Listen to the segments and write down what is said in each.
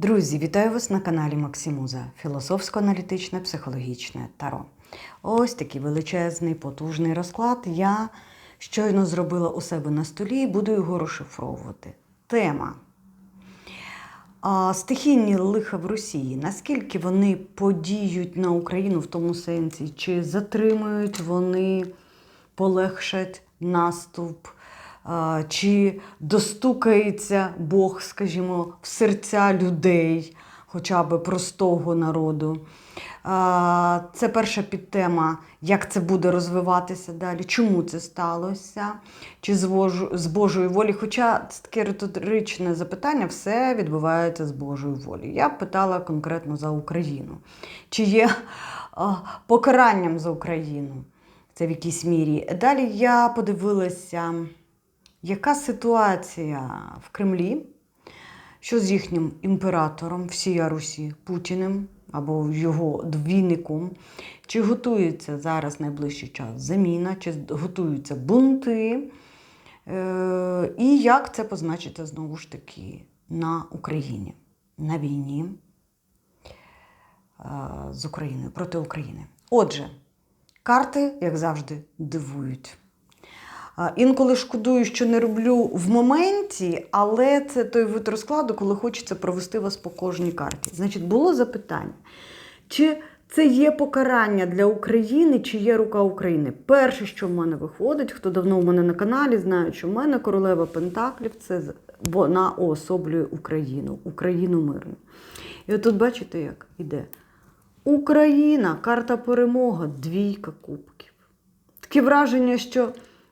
Друзі, вітаю вас на каналі Максимуза Філософсько-аналітичне психологічне таро. Ось такий величезний, потужний розклад. Я щойно зробила у себе на столі і буду його розшифровувати. Тема. Стихійні лиха в Росії. Наскільки вони подіють на Україну в тому сенсі, чи затримують вони, полегшать наступ, чи достукається Бог, скажімо, в серця людей, хоча б простого народу. Це перша підтема, як це буде розвиватися далі, чому це сталося, чи з, Божої волі. Хоча це таке риторичне запитання, все відбувається з Божої волі. Я питала конкретно за Україну. Чи є покаранням за Україну? Це в якійсь мірі. Далі я подивилася, яка ситуація в Кремлі, що з їхнім імператором всія Русі? Путіним або його двійником, чи готується зараз найближчий час заміна, чи готуються бунти, е- і як це позначиться знову ж таки на Україні, на війні е- з Україною проти України. Отже, карти, як завжди, дивують. Інколи шкодую, що не роблю в моменті, але це той вид розкладу, коли хочеться провести вас по кожній карті. Значить, було запитання, чи це є покарання для України, чи є рука України? Перше, що в мене виходить, хто давно в мене на каналі, знає, що в мене королева Пентаклів це вона уособлює Україну, Україну мирну. І от тут бачите, як іде. Україна, карта перемога, двійка кубків. Таке враження, що.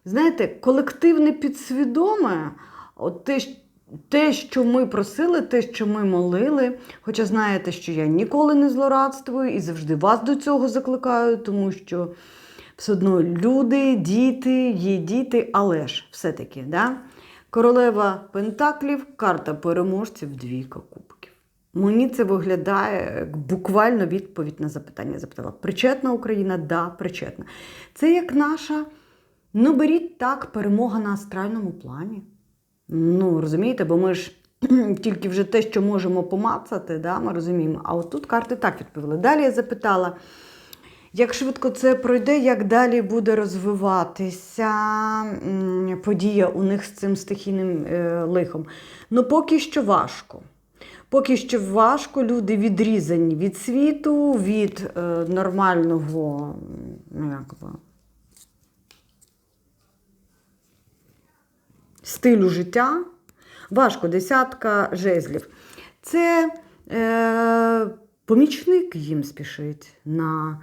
Знаєте, колективне підсвідоме, от те, те, що ми просили, те, що ми молили. Хоча знаєте, що я ніколи не злорадствую і завжди вас до цього закликаю, тому що все одно люди, діти, є діти, але ж все-таки, да? королева Пентаклів, карта переможців, двійка кубків. Мені це виглядає буквально відповідь на запитання. Запитала, причетна Україна? Да, причетна. Це як наша. Ну, беріть так, перемога на астральному плані. Ну, розумієте, бо ми ж тільки вже те, що можемо помацати, да, ми розуміємо. А от тут карти так відповіли. Далі я запитала, як швидко це пройде, як далі буде розвиватися подія у них з цим стихійним е, лихом. Ну, поки що важко. Поки що важко, люди відрізані від світу, від е, нормального, ну як стилю життя. Важко, десятка жезлів. Це е, помічник їм спішить на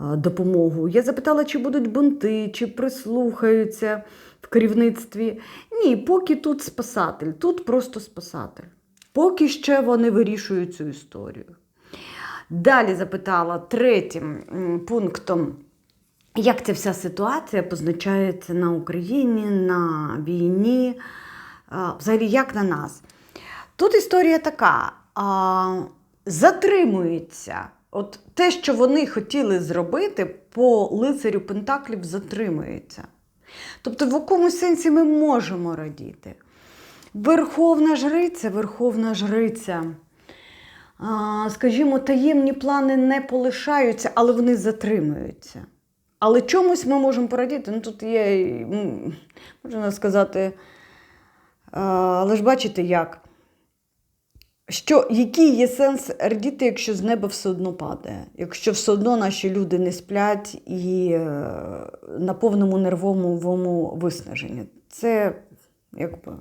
е, допомогу. Я запитала, чи будуть бунти, чи прислухаються в керівництві. Ні, поки тут спасатель, тут просто спасатель. Поки ще вони вирішують цю історію. Далі запитала третім пунктом. Як ця вся ситуація позначається на Україні, на війні, взагалі як на нас? Тут історія така: затримується. От те, що вони хотіли зробити, по лицарю Пентаклів затримується. Тобто, в якомусь сенсі ми можемо радіти. Верховна жриця, Верховна жриця. Скажімо, таємні плани не полишаються, але вони затримуються. Але чомусь ми можемо порадіти. Ну, тут є, можна сказати, але ж бачите, як? Що, Який є сенс радіти, якщо з неба все одно падає, якщо все одно наші люди не сплять і е, на повному нервовому виснаженні? Це якби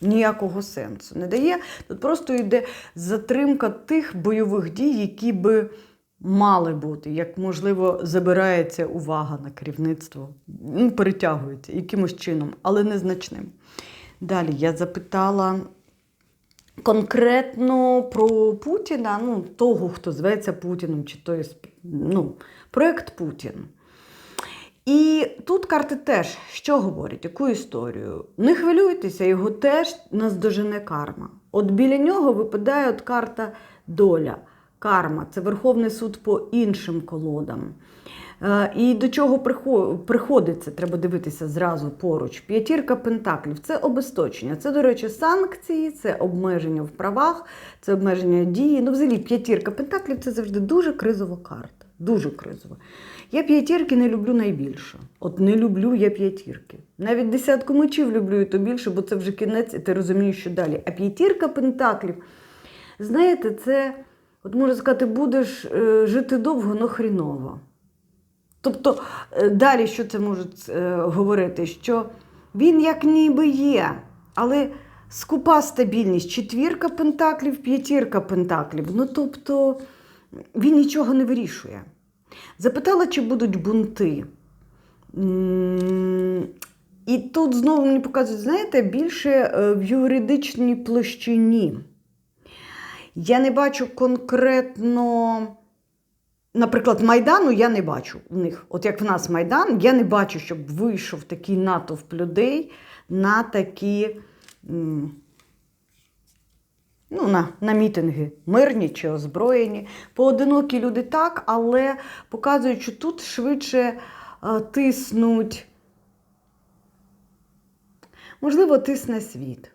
ніякого сенсу не дає. Тут просто йде затримка тих бойових дій, які би мали бути, як, можливо, забирається увага на керівництво, ну, перетягується якимось чином, але незначним. Далі я запитала конкретно про Путіна, ну, того, хто зветься Путіном, чи той ну, проєкт Путін. І тут карти теж що говорять, яку історію? Не хвилюйтеся, його теж наздожене карма. От біля нього випадає от карта доля карма, це Верховний суд по іншим колодам. Е, І до чого приходиться, треба дивитися зразу поруч. П'ятірка пентаклів це обесточення. Це, до речі, санкції, це обмеження в правах, це обмеження дії. Ну, взагалі, п'ятірка пентаклів це завжди дуже кризова карта. Дуже кризова. Я п'ятірки не люблю найбільше. От не люблю я п'ятірки. Навіть десятку мечів люблю і то більше, бо це вже кінець, і ти розумієш, що далі. А п'ятірка пентаклів, знаєте, це, от можна сказати, будеш е, жити довго, но хріново. Тобто, е, далі що це може говорити? Що він як ніби є, але скупа стабільність, четвірка пентаклів, п'ятірка пентаклів. Ну, тобто, він нічого не вирішує. Запитала, чи будуть бунти. І тут знову мені показують, знаєте, більше е, в юридичній площині. Я не бачу конкретно, наприклад, Майдану я не бачу в них. От як в нас Майдан, я не бачу, щоб вийшов такий натовп людей на такі. Ну, на, на мітинги, мирні чи озброєні. Поодинокі люди так, але показують, що тут швидше е, тиснуть. Можливо, тисне світ.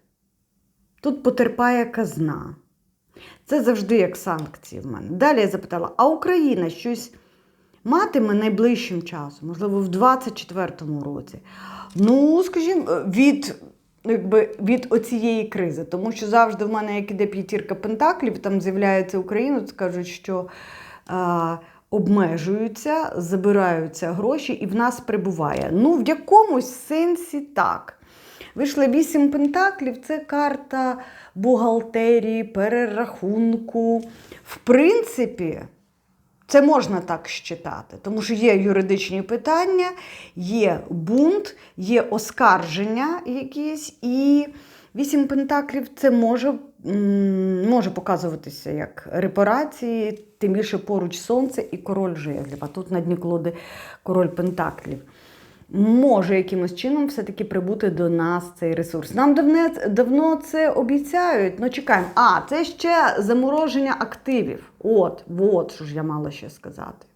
Тут потерпає казна. Це завжди як санкції в мене. Далі я запитала: а Україна щось матиме найближчим часом, можливо, в 24-му році? Ну, скажімо, від, якби, від оцієї кризи. Тому що завжди в мене, як іде п'ятірка пентаклів, там з'являється Україна, то кажуть, що а, обмежуються, забираються гроші, і в нас прибуває. Ну, в якомусь сенсі так. Вийшла вісім пентаклів, це карта бухгалтерії, перерахунку. В принципі, це можна так считати, тому що є юридичні питання, є бунт, є оскарження якісь, і вісім пентаклів це може, може показуватися як репарації, тим більше поруч сонце і король жезлів. А тут на дні колоди король пентаклів. Може якимось чином все-таки прибути до нас цей ресурс. Нам давне, давно це обіцяють. Ну чекаємо. А, це ще замороження активів. От, от, що ж я мала ще сказати.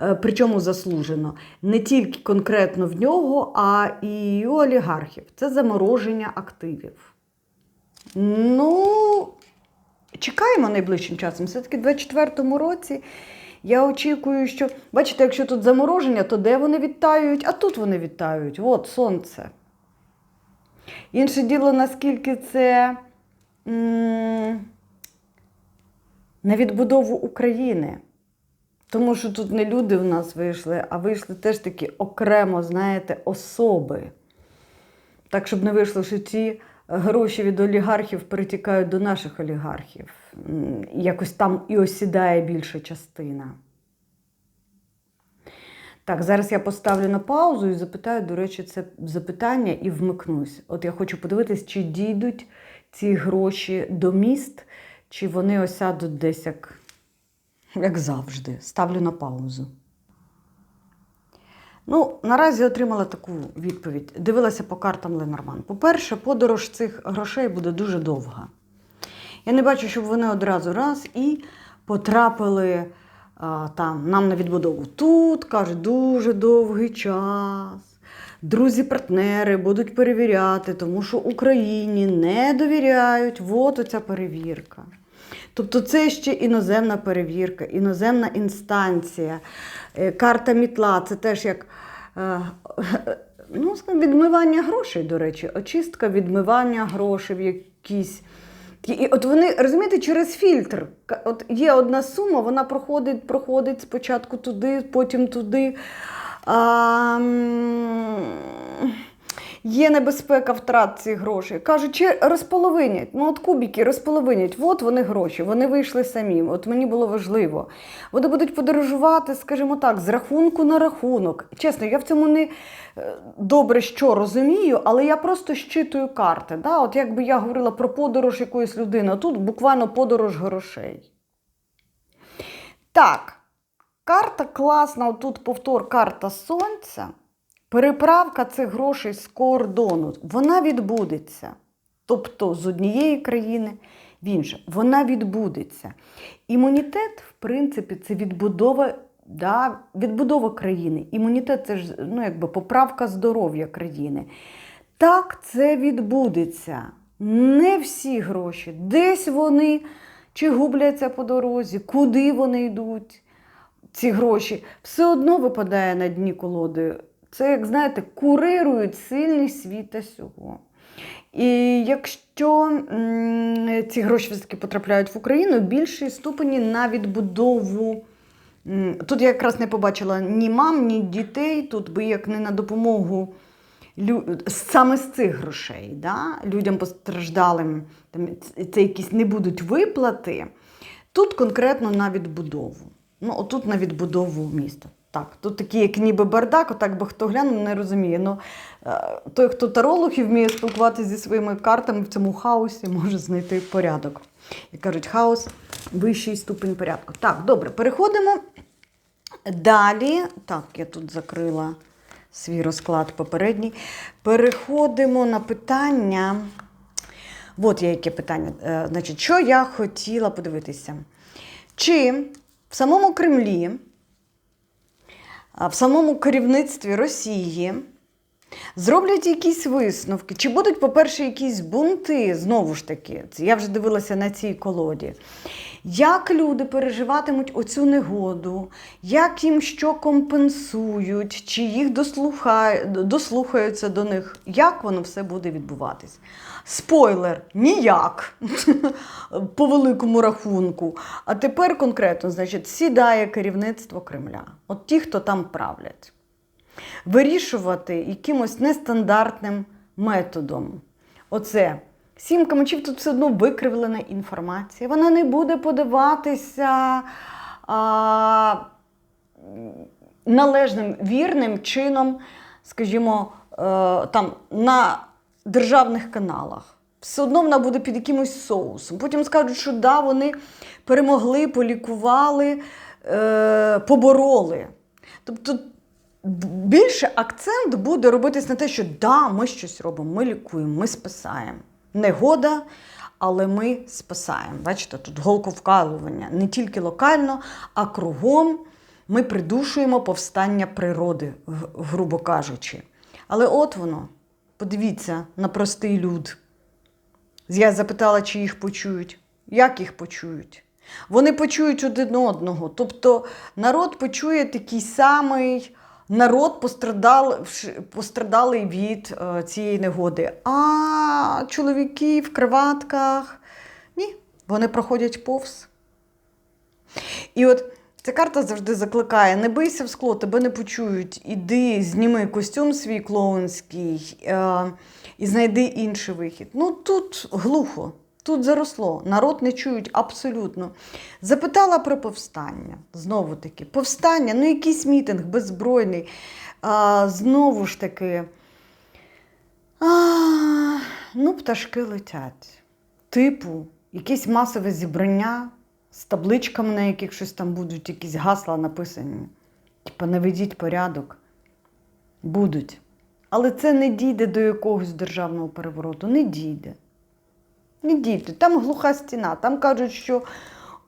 Е, Причому заслужено не тільки конкретно в нього, а і у олігархів. Це замороження активів. Ну, чекаємо найближчим часом. Все-таки в 24-му році я очікую, що. Бачите, якщо тут замороження, то де вони відтаюють? А тут вони відтаюють. От сонце. Інше діло, наскільки це на відбудову України. Тому що тут не люди в нас вийшли, а вийшли теж такі окремо, знаєте, особи. Так, щоб не вийшло, що ці гроші від олігархів перетікають до наших олігархів. Якось там і осідає більша частина. Так, зараз я поставлю на паузу і запитаю, до речі, це запитання і вмикнусь. От я хочу подивитись, чи дійдуть ці гроші до міст, чи вони осядуть десь як, як завжди. Ставлю на паузу. Ну, наразі отримала таку відповідь. Дивилася по картам Ленорман. По-перше, подорож цих грошей буде дуже довга. Я не бачу, щоб вони одразу раз і потрапили а, там, нам на відбудову. Тут, кажуть, дуже довгий час. Друзі-партнери будуть перевіряти, тому що Україні не довіряють. От оця перевірка. Тобто це ще іноземна перевірка, іноземна інстанція. Е, Карта мітла це теж як е, ну, відмивання грошей, до речі, очистка відмивання грошей в якісь. І от вони, розумієте, через фільтр. От є одна сума, вона проходить, проходить спочатку туди, потім туди. А, є небезпека втрат цих грошей. Кажуть, чи розполовинять. Ну, от кубики розполовинять. От вони гроші, вони вийшли самі. От мені було важливо. Вони будуть подорожувати, скажімо так, з рахунку на рахунок. Чесно, я в цьому не е, добре що розумію, але я просто щитую карти. Да? От якби я говорила про подорож якоїсь людини, тут буквально подорож грошей. Так, карта класна, отут повтор карта сонця. Переправка цих грошей з кордону, вона відбудеться. Тобто з однієї країни в іншу. Вона відбудеться. Імунітет, в принципі, це відбудова да, відбудова країни. Імунітет це ж ну, якби поправка здоров'я країни. Так, це відбудеться. Не всі гроші. Десь вони чи губляться по дорозі, куди вони йдуть, ці гроші. Все одно випадає на дні колоди. Це, як знаєте, курирують сильний світа сього. І якщо ці гроші все-таки потрапляють в Україну, більшій ступені на відбудову. Тут я якраз не побачила ні мам, ні дітей, тут би як не на допомогу саме з цих грошей, да? людям постраждалим, там, це якісь не будуть виплати. Тут конкретно на відбудову. Ну, отут на відбудову міста. Так, тут такий, як ніби бардак, отак би хто глянув, не розуміє. Ну, е, той, хто таролог і вміє спілкуватися зі своїми картами в цьому хаосі, може знайти порядок. Як кажуть, хаос вищий ступень порядку. Так, добре, переходимо далі. Так, я тут закрила свій розклад попередній. Переходимо на питання. От є яке питання. Е, Значить, що я хотіла подивитися? Чи в самому Кремлі, в самому керівництві Росії зроблять якісь висновки? Чи будуть, по-перше, якісь бунти? Знову ж таки, я вже дивилася на цій колоді. Як люди переживатимуть оцю негоду, як їм що компенсують, чи їх дослухаються до них, як воно все буде відбуватись? Спойлер, ніяк по великому рахунку. А тепер конкретно, значить, сідає керівництво Кремля, от ті, хто там правлять, вирішувати якимось нестандартним методом. Оце сім камачів тут все одно викривлена інформація. Вона не буде подаватися а, належним вірним чином, скажімо, е, там на державних каналах. Все одно вона буде під якимось соусом. Потім скажуть, що да, вони перемогли, полікували, е, побороли. Тобто більше акцент буде робитись на те, що да, ми щось робимо, ми лікуємо, ми спасаємо. Негода, але ми спасаємо. Бачите, тут голковкалування не тільки локально, а кругом ми придушуємо повстання природи, грубо кажучи. Але от воно, подивіться на простий люд. Я запитала, чи їх почують. Як їх почують? Вони почують один одного. Тобто народ почує такий самий народ пострадал, пострадалий від е, цієї негоди. А чоловіки в криватках ні, вони проходять повз. І от ця карта завжди закликає: не бийся в скло, тебе не почують. Іди, зніми костюм свій клоунський е, і знайди інший вихід. Ну тут глухо, тут заросло. Народ не чують абсолютно. Запитала про повстання. Знову таки, повстання, ну якийсь мітинг беззбройний. А, знову ж таки. А, ну, пташки летять. Типу, якесь масове зібрання з табличками, на яких щось там будуть, якісь гасла написані. Типа, наведіть порядок. Будуть. Але це не дійде до якогось державного перевороту. Не дійде. Не дійде. Там глуха стіна. Там кажуть, що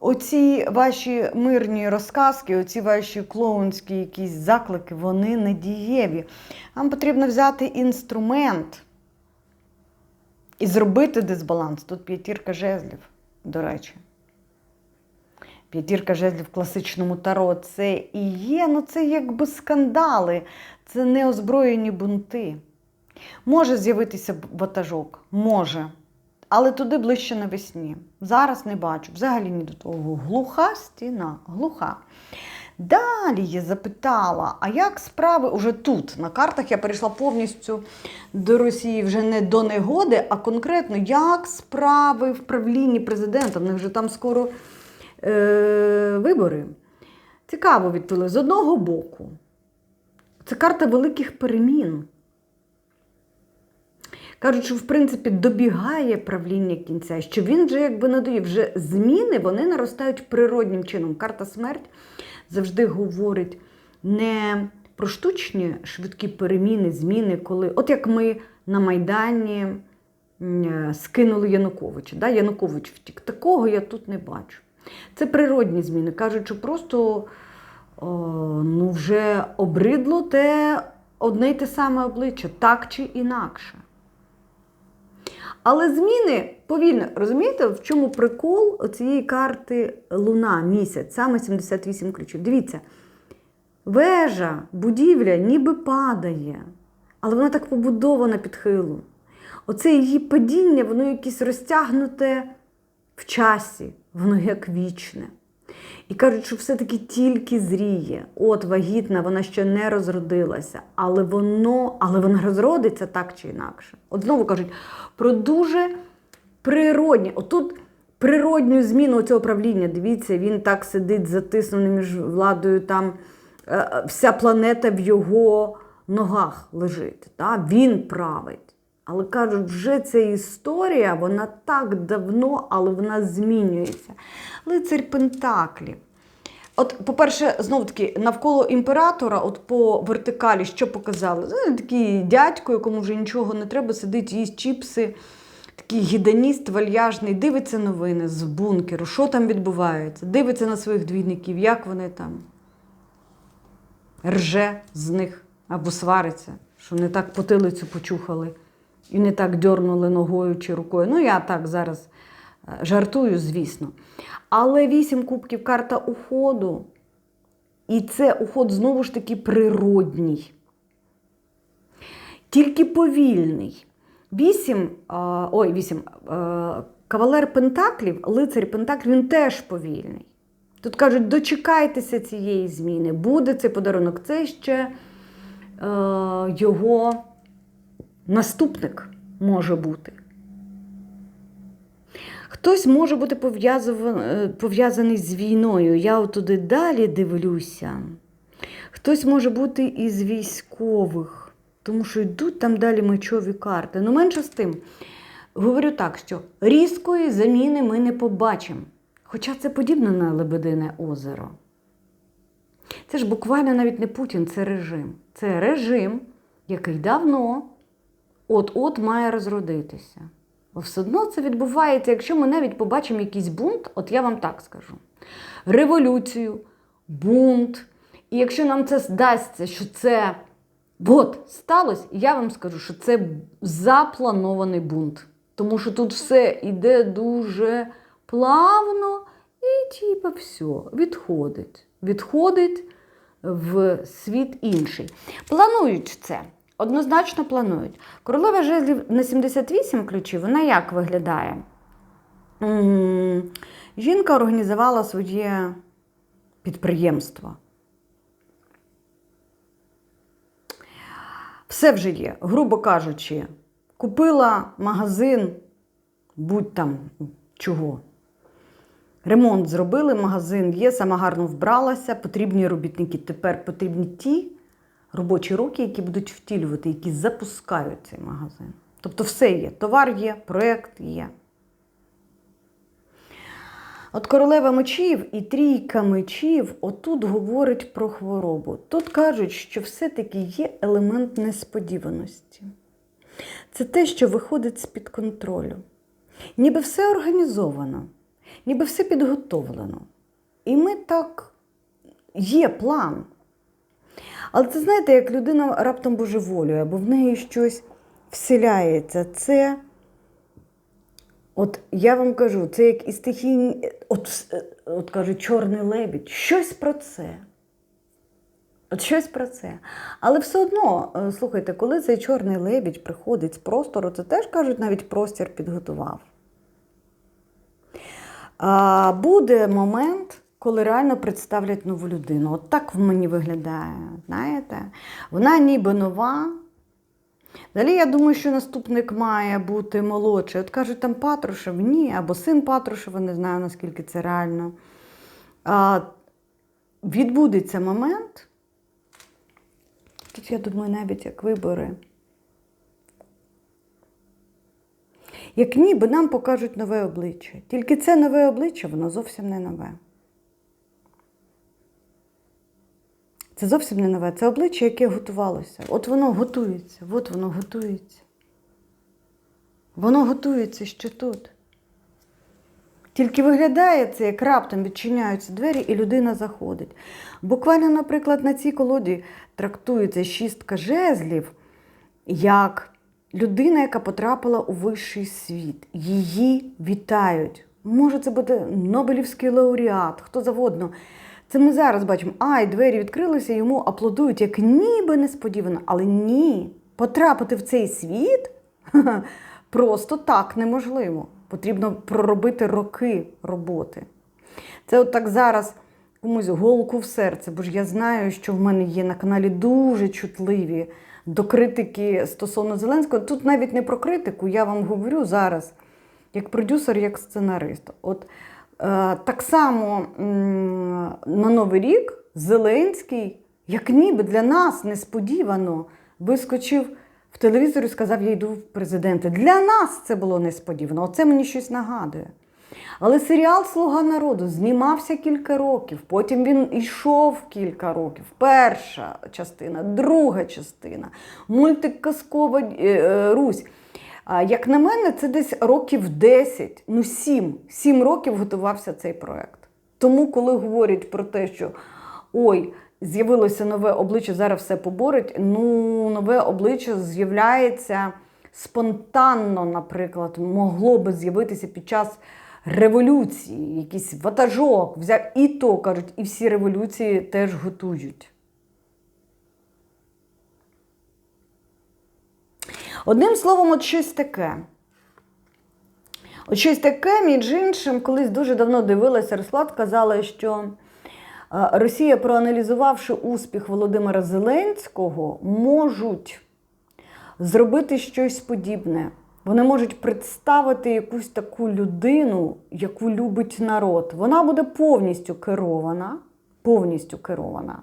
оці ваші мирні розказки, оці ваші клоунські якісь заклики, вони не дієві. Вам потрібно взяти інструмент і зробити дисбаланс. Тут п'ятірка жезлів, до речі. П'ятірка жезлів в класичному таро це і є, ну це якби скандали, це неозброєні бунти. Може з'явитися ватажок, може. Але туди ближче навесні. Зараз не бачу. Взагалі ні до того. Глуха стіна, глуха. Далі я запитала, а як справи уже тут, на картах я перейшла повністю до Росії вже не до негоди, а конкретно, як справи в правлінні президента? В них вже там скоро е- вибори. Цікаво відповіли. З одного боку, це карта великих перемін. Кажуть, що в принципі добігає правління кінця, що він вже якби надає, вже зміни вони наростають природнім чином. Карта смерть завжди говорить не про штучні швидкі переміни, зміни, коли, от як ми на Майдані скинули Януковича. Да? Янукович втік. Такого я тут не бачу. Це природні зміни. Кажуть, що просто о, ну, вже обридло те одне й те саме обличчя, так чи інакше. Але зміни повільно, розумієте, в чому прикол цієї карти Луна місяць, саме 78 ключів. Дивіться, вежа, будівля ніби падає, але вона так побудована під хилу. Оце її падіння, воно якесь розтягнуте в часі, воно як вічне. І кажуть, що все-таки тільки зріє. От вагітна, вона ще не розродилася, але воно, але вона розродиться так чи інакше. От знову кажуть про дуже природні. Отут природню зміну цього правління. Дивіться, він так сидить затиснений між владою, там е, вся планета в його ногах лежить. Та? Він править. Але кажуть, вже ця історія, вона так давно, але вона змінюється. Лицар Пентаклів. От, по-перше, знову таки, навколо імператора, от по вертикалі, що показали? Знаєте, такий дядько, якому вже нічого не треба, сидить, їсть чіпси, такий гідоніст вальяжний, дивиться новини з бункеру, що там відбувається, дивиться на своїх двійників, як вони там рже з них або свариться, що не так потилицю почухали і не так дьорнули ногою чи рукою. Ну, я так зараз е, жартую, звісно. Але вісім кубків карта уходу. І це уход знову ж таки природній. Тільки повільний. Вісім, ой, вісім, кавалер Пентаклів, лицар Пентаклів, він теж повільний. Тут кажуть, дочекайтеся цієї зміни, буде цей подарунок. Це ще е, його наступник може бути. Хтось може бути е, пов'язаний з війною. Я туди далі дивлюся. Хтось може бути із військових, тому що йдуть там далі мечові карти. Ну, менше з тим, говорю так, що різкої заміни ми не побачимо. Хоча це подібно на Лебедине озеро. Це ж буквально навіть не Путін, це режим. Це режим, який давно от-от має розродитися. Бо все одно це відбувається, якщо ми навіть побачимо якийсь бунт, от я вам так скажу: революцію, бунт. І якщо нам це здасться, що це от сталося, я вам скажу, що це запланований бунт. Тому що тут все йде дуже плавно і, типа, все, відходить. Відходить в світ інший. Планують це. Однозначно планують. Королева жезлів на 78 ключів, вона як виглядає? Жінка організувала своє підприємство. Все вже є, грубо кажучи, купила магазин, будь там чого. Ремонт зробили, магазин є, сама гарно вбралася, потрібні робітники. Тепер потрібні ті робочі руки, які будуть втілювати, які запускають цей магазин. Тобто все є. Товар є, проєкт є. От королева мечів і трійка мечів отут говорить про хворобу. Тут кажуть, що все-таки є елемент несподіваності. Це те, що виходить з-під контролю. Ніби все організовано, ніби все підготовлено. І ми так є план. Але це знаєте, як людина раптом божеволює, або в неї щось вселяється. Це, от я вам кажу, це як і стихійні, от, от кажуть, чорний лебідь, щось про це. От щось про це. Але все одно, е, слухайте, коли цей чорний лебідь приходить з простору, це теж кажуть, навіть простір підготував. А, буде момент, коли реально представлять нову людину. От так в мені виглядає. Знаєте? Вона ніби нова. Далі я думаю, що наступник має бути молодший. От кажуть, там Патрушев, ні, або син Патрушева, не знаю, наскільки це реально. А, відбудеться момент. Тут, я думаю, навіть як вибори. Як ніби нам покажуть нове обличчя. Тільки це нове обличчя, воно зовсім не нове. Це зовсім не нове. Це обличчя, яке готувалося. От воно готується, от воно готується. Воно готується ще тут. Тільки виглядає це, як раптом відчиняються двері, і людина заходить. Буквально, наприклад, на цій колоді трактується шістка жезлів як людина, яка потрапила у вищий світ. Її вітають. Може, це буде Нобелівський лауреат, хто завгодно. Це ми зараз бачимо, ай, двері відкрилися, йому аплодують, як ніби несподівано. Але ні, потрапити в цей світ просто так неможливо. Потрібно проробити роки роботи. Це от так зараз комусь голку в серце, бо ж я знаю, що в мене є на каналі дуже чутливі до критики стосовно Зеленського. Тут навіть не про критику, я вам говорю зараз, як продюсер, як сценарист. От так само на Новий рік Зеленський, як ніби для нас несподівано, вискочив в телевізор і сказав, я йду в президенти. Для нас це було несподівано. Оце мені щось нагадує. Але серіал Слуга народу знімався кілька років, потім він йшов кілька років. Перша частина, друга частина, мультик Казкова е, е, Русь. Як на мене, це десь років 10, ну 7. 7 років готувався цей проект. Тому, коли говорять про те, що ой, з'явилося нове обличчя, зараз все поборить, ну, нове обличчя з'являється спонтанно, наприклад, могло би з'явитися під час революції, якийсь ватажок, взяв і то кажуть, і всі революції теж готують. Одним словом, от щось таке. От щось таке, між іншим, колись дуже давно дивилася розклад, казала, що е, Росія, проаналізувавши успіх Володимира Зеленського, можуть зробити щось подібне. Вони можуть представити якусь таку людину, яку любить народ. Вона буде повністю керована, повністю керована.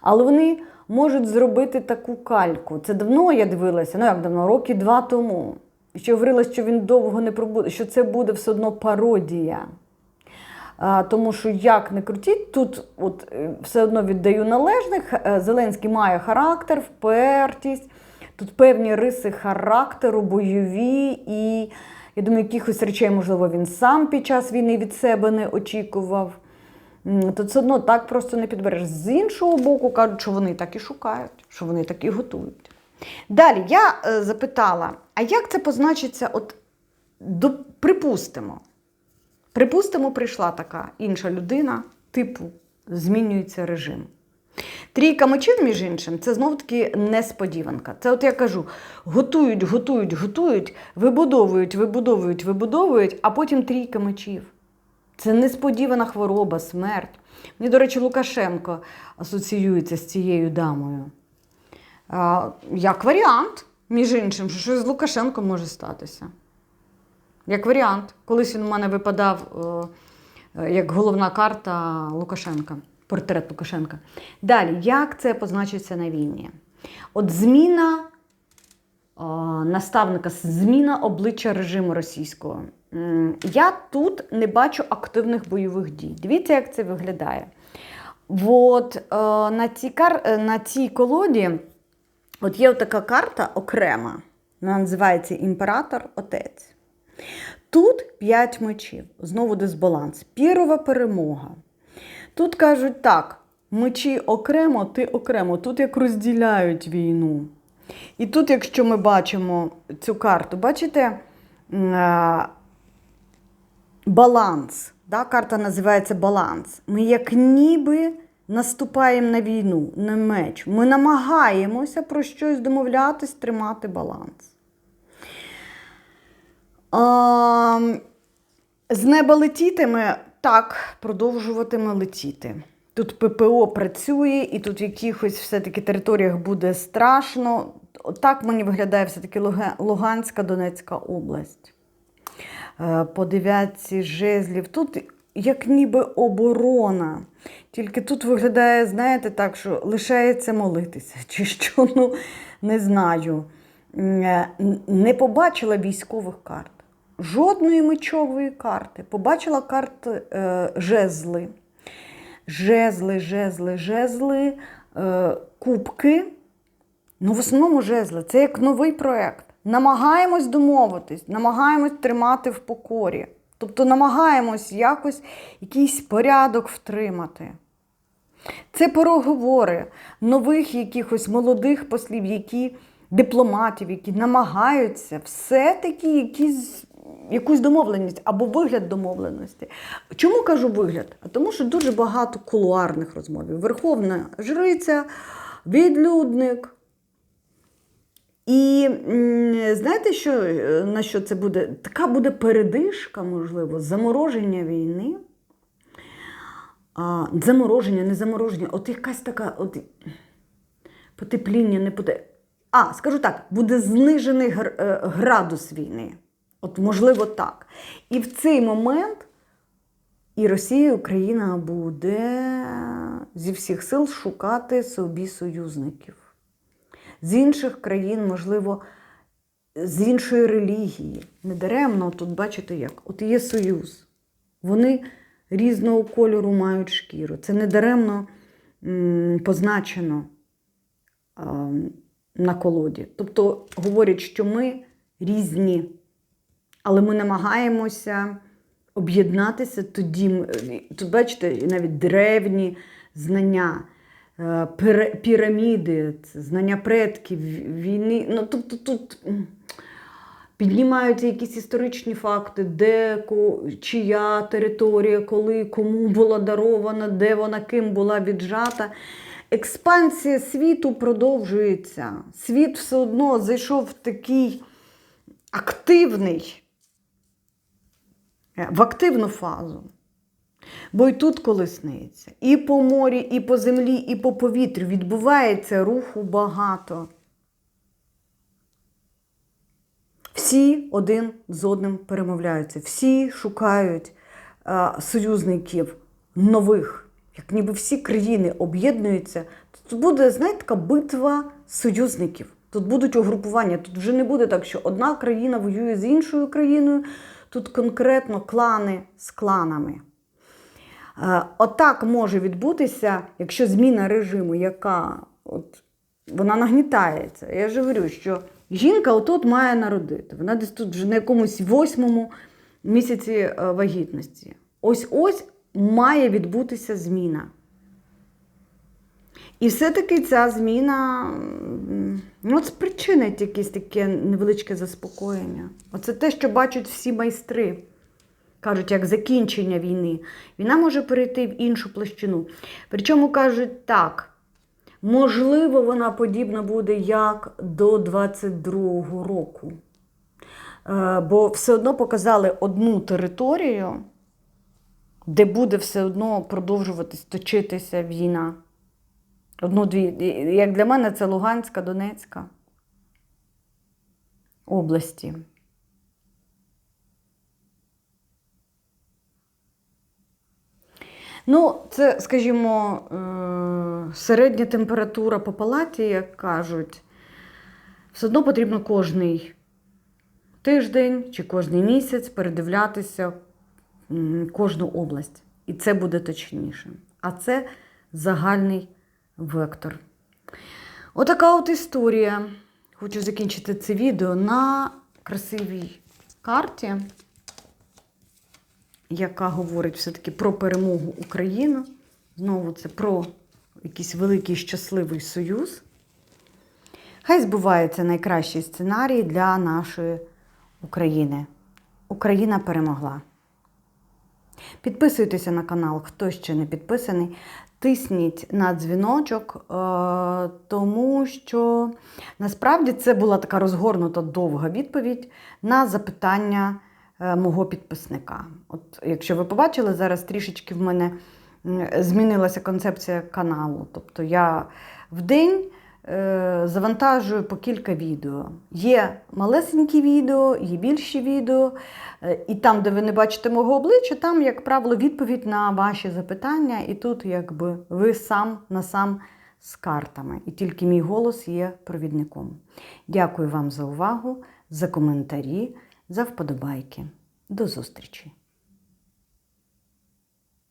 Але вони можуть зробити таку кальку. Це давно я дивилася, ну як давно, роки два тому. Що говорила, що він довго не пробуде, що це буде все одно пародія. А, тому що як не крутіть, тут от, е, все одно віддаю належних. Е, Зеленський має характер, впертість. Тут певні риси характеру, бойові, і я думаю, якихось речей, можливо, він сам під час війни від себе не очікував. То все одно так просто не підбереш. З іншого боку, кажуть, що вони так і шукають, що вони так і готують. Далі я е, запитала: а як це позначиться? От до, припустимо, припустимо, прийшла така інша людина, типу, змінюється режим. Трійка мечів, між іншим, це знов таки несподіванка. Це от я кажу: готують, готують, готують, вибудовують, вибудовують, вибудовують, а потім трійка мечів. Це несподівана хвороба, смерть. Мені, до речі, Лукашенко асоціюється з цією дамою. Як варіант, між іншим, що щось з Лукашенком може статися. Як варіант, колись він у мене випадав е, е, як головна карта Лукашенка, портрет Лукашенка. Далі, як це позначиться на війні? От зміна наставника, зміна обличчя режиму російського. Я тут не бачу активних бойових дій. Дивіться, як це виглядає. От, е, на, цій кар... е, на цій колоді от є така карта окрема. Вона називається Імператор Отець. Тут 5 мечів, знову дисбаланс. Пірова перемога. Тут кажуть так: мечі окремо, ти окремо. Тут як розділяють війну. І тут, якщо ми бачимо цю карту, бачите баланс. Да? Карта називається баланс. Ми як ніби наступаємо на війну, на меч. Ми намагаємося про щось домовлятись, тримати баланс. А, з неба летітиме, так, продовжуватиме летіти. Тут ППО працює, і тут в якихось все-таки територіях буде страшно. Так мені виглядає все-таки Луганська, Донецька область. Е, По дев'ятці жезлів. Тут як ніби оборона. Тільки тут виглядає, знаєте, так, що лишається молитися, чи що, ну не знаю. Е, Не побачила військових карт. Жодної мечової карти. Побачила карти е, жезли. Жезли, жезли, жезли, е, кубки. Ну, в основному жезли. Це як новий проєкт. Намагаємось домовитись, намагаємось тримати в покорі. Тобто намагаємось якось якийсь порядок втримати. Це переговори нових якихось молодих послів, які дипломатів, які намагаються все-таки якісь, якусь домовленість або вигляд домовленості. Чому кажу вигляд? Тому що дуже багато кулуарних розмов. Верховна жриця, відлюдник. І знаєте, що, на що це буде? Така буде передишка, можливо, замороження війни. А, замороження, не замороження, от якась така от, потепління, не поте. А, скажу так, буде знижений е, градус війни. От, можливо, так. І в цей момент і Росія, і Україна буде зі всіх сил шукати собі союзників. З інших країн, можливо, з іншої релігії. Недаремно тут бачите як. От є союз. Вони різного кольору мають шкіру. Це недаремно позначено на колоді. Тобто говорять, що ми різні, але ми намагаємося об'єднатися тоді. Тут, бачите, навіть древні знання. Е, піра- Піраміди, знання предків, війни. Ну, тобто тут піднімаються якісь історичні факти, де чия територія, коли кому була дарована, де вона ким була віджата. Експансія світу продовжується. Світ все одно зайшов в такий активний, е, в активну фазу. Бо й тут колесниця. І по морі, і по землі, і по повітрю відбувається руху багато. Всі один з одним перемовляються, всі шукають е, союзників нових, як ніби всі країни об'єднуються. Тут буде, знаєте, така битва союзників. Тут будуть угрупування. Тут вже не буде так, що одна країна воює з іншою країною. Тут конкретно клани з кланами. Е, Отак може відбутися, якщо зміна режиму, яка от, вона нагнітається. Я ж говорю, що жінка отут має народити. Вона десь тут вже на якомусь восьмому місяці е, вагітності. Ось ось має відбутися зміна. І все-таки ця зміна ну, спричинить якесь таке невеличке заспокоєння. Оце те, що бачать всі майстри. Кажуть, як закінчення війни. Війна може перейти в іншу площину. Причому кажуть так. Можливо, вона подібна буде як до 22-го року. Е, Бо все одно показали одну територію, де буде все одно продовжуватись точитися війна. Одну-дві. Як для мене, це Луганська, Донецька області. Ну, це, скажімо, е, середня температура по палаті, як кажуть, все одно потрібно кожний тиждень чи кожний місяць передивлятися кожну область. І це буде точніше. А це загальний вектор. Отака от історія. Хочу закінчити це відео на красивій карті яка говорить все-таки про перемогу України. Знову це про якийсь великий щасливий союз. Хай збувається найкращий сценарій для нашої України. Україна перемогла. Підписуйтеся на канал, хто ще не підписаний. Тисніть на дзвіночок, е, тому що насправді це була така розгорнута довга відповідь на запитання мого підписника. От, якщо ви побачили, зараз трішечки в мене змінилася концепція каналу. Тобто я в день е, завантажую по кілька відео. Є малесенькі відео, є більші відео. Е, І там, де ви не бачите мого обличчя, там, як правило, відповідь на ваші запитання. І тут, якби ви сам на сам з картами. І тільки мій голос є провідником. Дякую вам за увагу, за коментарі, за вподобайки. До зустрічі!